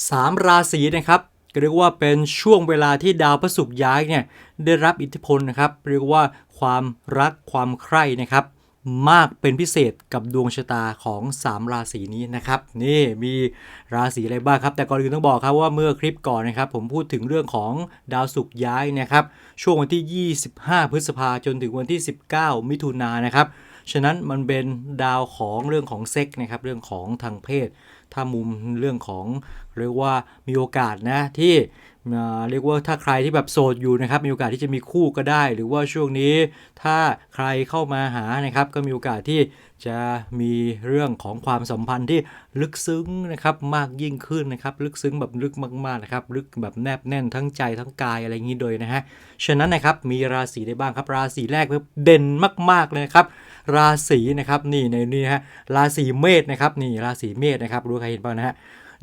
3 ราศีนะครับเรียกว่าเป็นช่วงเวลาที่ดาวพระศุกร์ย้ายเนี่ยได้รับอิทธิพลนะครับ เรียกว่าความรักความใคร่นะครับ มากเป็นพิเศษกับดวงชะตาของ 3 ราศีนี้นะครับ นี่มีราศีอะไรบ้างครับ แต่ก่อนอื่นต้องบอกครับว่าเมื่อคลิปก่อนนะครับ ผมพูดถึงเรื่องของดาวศุกร์ย้ายนะครับ ช่วงวันที่ 25 พฤษภาจนถึงวันที่ 19 มิถุนายนนะครับฉะนั้นมันเป็นดาวของเรื่องของเซ็กนะครับเรื่องของทางเพศ ถ้ามุมเรื่องของเรียกว่ามีโอกาสนะที่เรียกว่าถ้าใครที่แบบโสดอยู่นะครับมีโอกาสที่จะมีคู่ก็ได้ หรือว่าช่วงนี้ถ้าใครเข้ามาหานะครับก็มีโอกาสที่ จะมีเรื่องของความสัมพันธ์ที่ลึกซึ้งนะครับมากยิ่งขึ้นนะครับ ลึกซึ้งแบบลึกมากๆนะครับลึกแบบแนบแน่นทั้งใจทั้งกายอะไรอย่างนี้โดยนะฮะฉะนั้นนะครับมีราศีได้บ้างครับ ราศีแรกเด่นมาก ๆเลยนะครับ ราศีนะครับนี่ในนี้ฮะราศีเมษนะครับนี่ราศีเมษนะครับรู้ใครเห็นบ้างนะฮะ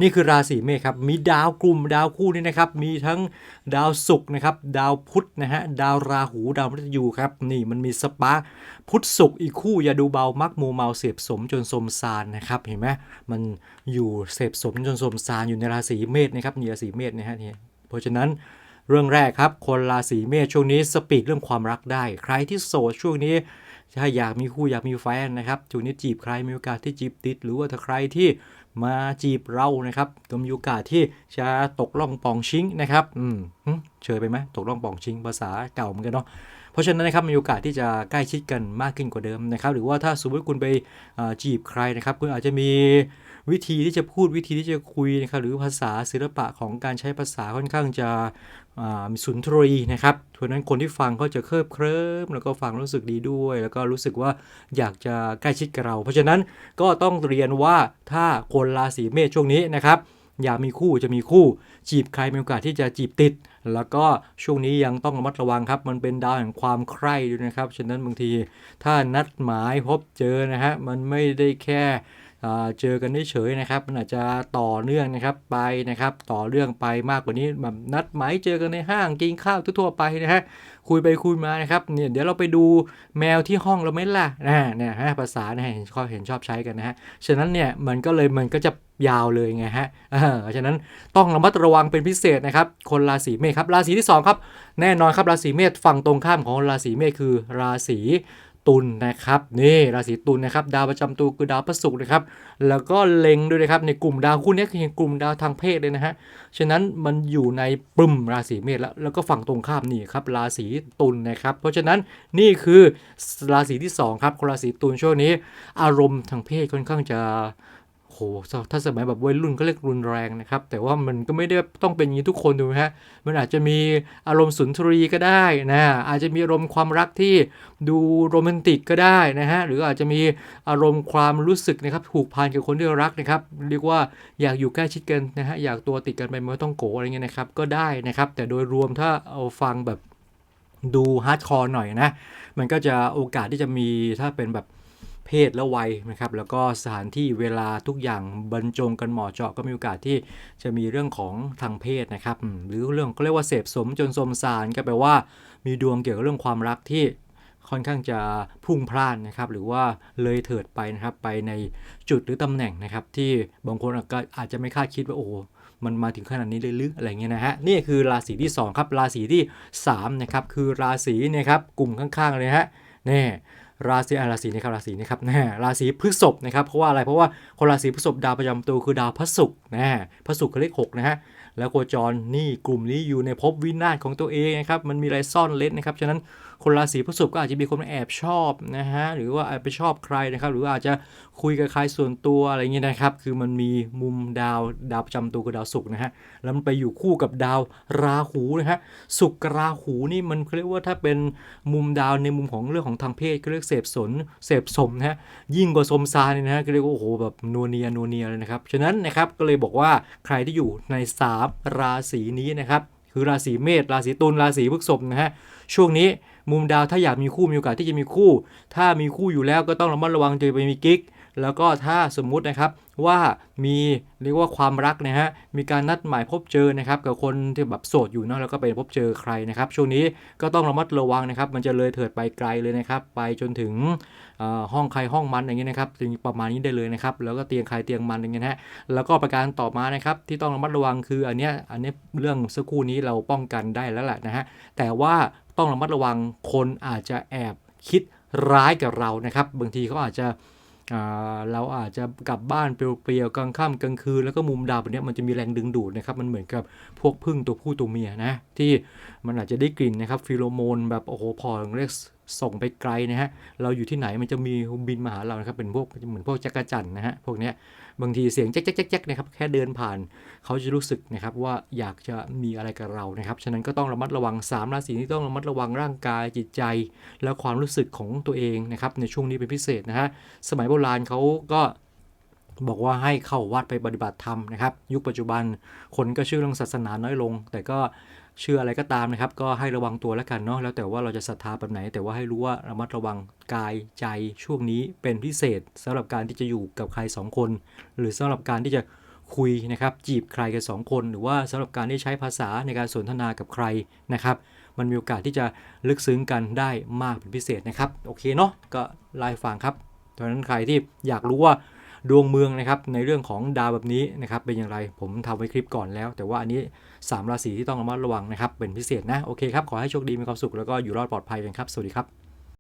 นี่คือราศีเมษครับมีดาวกลุ่มดาวคู่นี้นะครับมีทั้งดาวศุกร์นะครับดาวพุธนะฮะดาวราหูดาวมฤตยูครับนี่มันมีสปาร์คพุธศุกร์อีกคู่อย่าดูเบามักมูเมาเสพสมจนสมซานนะครับเห็นไหมมันอยู่เสพสมจนสมซานอยู่ในราศีเมษนะครับนี่ราศีเมษนะฮะนี่เพราะฉะนั้นเรื่องแรกครับ คนราศีเมษช่วงนี้สปีดเรื่องความรักได้ ใครที่โสดช่วงนี้ถ้าอยากมีคู่อยากมีแฟนนะครับช่วงนี้จีบใครมีโอกาสที่จีบติด หรือว่าถ้าใครที่ มาจีบเรานะครับก็มีโอกาสที่จะตกล่องปองชิงนะครับอืม เชยไปไหมตกล่องป่องชิงภาษาเก่าเหมือนกันเนาะเพราะฉะนั้นนะครับมีโอกาสที่จะใกล้ชิดกันมากขึ้นกว่าเดิมนะครับ หรือว่าถ้าสมมติคุณไปจีบใครนะครับ คุณอาจจะมีวิธีที่จะพูดวิธีที่จะคุยนะครับหรือภาษาศิลปะของการใช้ภาษาค่อนข้างจะมีสุนทรีนะครับเพราะฉะนั้นคนที่ฟังก็จะเคลิบเคลิ้มแล้วก็ฟังรู้สึกดีด้วย แล้วก็รู้สึกว่าอยากจะใกล้ชิดกับเรา เพราะฉะนั้นก็ต้องเรียนว่าถ้าคนราศีเมษช่วงนี้นะครับ อยากมีคู่จะมีคู่ จีบใครมีโอกาสที่จะจีบติด แล้วก็ช่วงนี้ยังต้องระมัดระวังครับ มันเป็นดาวแห่งความใคร่ด้วยนะครับ ฉะนั้นบางทีถ้านัดหมายพบเจอนะฮะมันไม่ได้แค่ เจอกันเฉยๆนะครับ มันอาจจะต่อเนื่องนะครับไปนะครับ ต่อเรื่องไปมากกว่านี้แบบนัดหมายเจอกันในห้างกินข้าวทั่วๆไปนะฮะคุยไปคุยมานะครับเนี่ยเดี๋ยวเราไปดูแมวที่ห้องเราไหมล่ะนะเนี่ยฮะภาษาเนี่ยเห็นชอบเห็นชอบใช้กันนะฮะฉะนั้นเนี่ยมันก็เลยมันก็จะยาวเลยไงฮะเออฉะนั้นต้องระมัดระวังเป็นพิเศษนะครับ คนราศีเมษครับ ราศีที่สองครับ แน่นอนครับราศีเมษฝั่งตรงข้ามของราศีเมษคือราศี ตุลนะครับนี่ราศีตุลนะครับดาวประจำตัวคือดาวพระศุกร์นะครับแล้วก็เล็งด้วยนะครับในกลุ่มดาวคู่นี้คือกลุ่มดาวทางเพศเลยนะฮะฉะนั้นมันอยู่ในปึ่มราศีเมษแล้วแล้วก็ฝั่งตรงข้ามนี่ครับราศีตุลนะครับ เพราะฉะนั้นนี่คือราศีที่สองครับคนราศีตุลช่วงนี้ อารมณ์ทางเพศค่อนข้างจะ หถ้าสมัยแบบวัยรุ่นก็เรียกรุนแรงนะครับ แต่ว่ามันก็ไม่ได้ต้องเป็นอย่างนี้ทุกคนถูกไหมฮะมันอาจจะมีอารมณ์สุนทรีก็ได้นะอาจจะมีอารมณ์ความรักที่ดูโรแมนติกก็ได้นะฮะหรืออาจจะมีอารมณ์ความรู้สึกนะครับผูกพันกับคนที่รารักนะครับ เรียกว่าอยากอยู่ใกล้ชิดกันนะฮะอยากตัวติดกันไปไม่ต้องโกอะไรเงี้ยนะครับก็ได้นะครับ แต่โดยรวมถ้าเอาฟังแบบดูฮาร์ดคอร์หน่อยนะ มันก็จะโอกาสที่จะมีถ้าเป็นแบบ เพศและวัยนะครับแล้วก็สถานที่เวลาทุกอย่างบรรจงกันเหมาะเจาะก็มีโอกาสที่จะมีเรื่องของทางเพศนะครับหรือเรื่องก็เรียกว่าเสพสมจนสมสารก็แปลว่า มีดวงเกี่ยวกับเรื่องความรักที่ค่อนข้างจะพุ่งพล่านนะครับหรือว่าเลยเถิดไปนะครับไปในจุดหรือตำแหน่งนะครับที่บางคนก็อาจจะไม่คาดคิดว่าโอ้มันมาถึงขนาดนี้เลยหรืออะไรเงี้ยนะฮะนี่คือราศีที่สองครับ ราศีที่สามนะครับคือราศีนี่ยครับกลุ่มข้างๆเลยฮะนี่ ราศีอะไราศีนะครับราศีนี้ครับแน่ราศีพฤษภนะครับเพราะว่าอะไรเพราะว่าคนราศีพฤษภดาวประจำตัวคือดาวพระศุกร์นะพระศุกร์เลขหกนะฮะแล้วโคจรนี่กลุ่มนี้อยู่ในภพวินาศของตัวเองนะครับมันมีอะไรซ่อนเล็ดนะครับฉะนั้น คนราศีพฤษภก็อาจจะมีคนแอบชอบนะฮะหรือว่าอาจไปชอบใครนะครับหรืออาจจะคุยกับใครส่วนตัวอะไรเงี้ยนะครับ คือมันมีมุมดาวดาวประจำตัวคือดาวศุกร์นะฮะแล้วมันไปอยู่คู่กับดาวราหูนะฮะศุกร์ราหูนี่มันเขาเรียกว่าถ้าเป็นมุมดาวในมุมของเรื่องของทางเพศก็เรียกเสพสนเสพสมนะฮะยิ่งกว่าสมซาเนี่ยนะฮะก็เรียกว่าโอ้โหแบบนัวเนียนัวเนียเลยนะครับฉะนั้นนะครับก็เลยบอกว่าใครที่อยู่ในสามราศีนี้นะครับ คือราศีเมษราศีตุลราศีพฤษภนะฮะช่วงนี้มุมดาวถ้าอยากมีคู่มีโอกาสที่จะมีคู่ ถ้ามีคู่อยู่แล้วก็ต้องระมัดระวังจะไปมีกิ๊ก แล้วก็ถ้าสมมุตินะครับว่ามีเรียกว่าความรักนะฮะมีการนัดหมายพบเจอนะครับกับคนที่แบบโสดอยู่เนาะแล้วก็ไปพบเจอใครนะครับ ช่วงนี้ก็ต้องระมัดระวังนะครับ มันจะเลยเถิดไปไกลเลยนะครับ ไปจนถึงห้องใครห้องมันอย่างเงี้ยนะครับจึงประมาณนี้ได้เลยนะครับ แล้วก็เตียงใครเตียงมันอย่างเงี้ยฮะแล้วก็ประการต่อมานะครับที่ต้องระมัดระวังคืออันเนี้ยอันเนี้ยเรื่องสักครู่นี้เราป้องกันได้แล้วแหละนะฮะแต่ว่าต้องระมัดระวังคนอาจจะแอบคิดร้ายกับเรานะครับ บางทีเขาอาจจะ เราอาจจะกลับบ้านเปลี่ยวๆกลางค่ำกลางคืนแล้วก็มุมดาวแบบนี้มันจะมีแรงดึงดูดนะครับมันเหมือนกับพวกพึ่งตัวผู้ตัวเมียนะที่มันอาจจะได้กลิ่นนะครับฟิโลโมนแบบโอ้โหพอเรียก ส่งไปไกลนะฮะ เราอยู่ที่ไหนมันจะมีบินมาหาเรานะครับ เป็นพวกเหมือนพวกจักรจันนะฮะ พวกเนี้ยบางทีเสียงแจ๊กแจ๊กแจ๊กแจ๊กนะครับ แค่เดินผ่าน เขาจะรู้สึกนะครับว่าอยากจะมีอะไรกับเรานะครับ ฉะนั้นก็ต้องระมัดระวังสามราศีที่ต้องระมัดระวังร่างกายจิตใจ และความรู้สึกของตัวเองนะครับในช่วงนี้เป็นพิเศษนะฮะ สมัยโบราณเขาก็ บอกว่าให้เข้าวัดไปปฏิบัติธรรมนะครับ ยุคปัจจุบันคนก็เชื่อเรื่องศาสนาน้อยลง แต่ก็เชื่ออะไรก็ตามนะครับ ก็ให้ระวังตัวแล้วกันเนาะแล้วแต่ว่าเราจะศรัทธาแบบไหน แต่ว่าให้รู้ว่าระมัดระวังกายใจช่วงนี้เป็นพิเศษสำหรับการที่จะอยู่กับใครสองคน หรือสำหรับการที่จะคุยนะครับ จีบใครกันสองคน หรือว่าสำหรับการที่ใช้ภาษาในการสนทนากับใครนะครับ มันมีโอกาสที่จะลึกซึ้งกันได้มากเป็นพิเศษนะครับโอเคเนาะก็ไลฟ์ฟังครับดังนั้นใครที่อยากรู้ว่า ดวงเมืองนะครับในเรื่องของดาวแบบนี้นะครับเป็นอย่างไรผมทำไว้คลิปก่อนแล้ว แต่ว่าอันนี้ 3 ราศีที่ต้องระมัดระวังนะครับเป็นพิเศษนะโอเคครับขอให้โชคดีมีความสุขแล้วก็อยู่รอดปลอดภัยกันครับสวัสดีครับ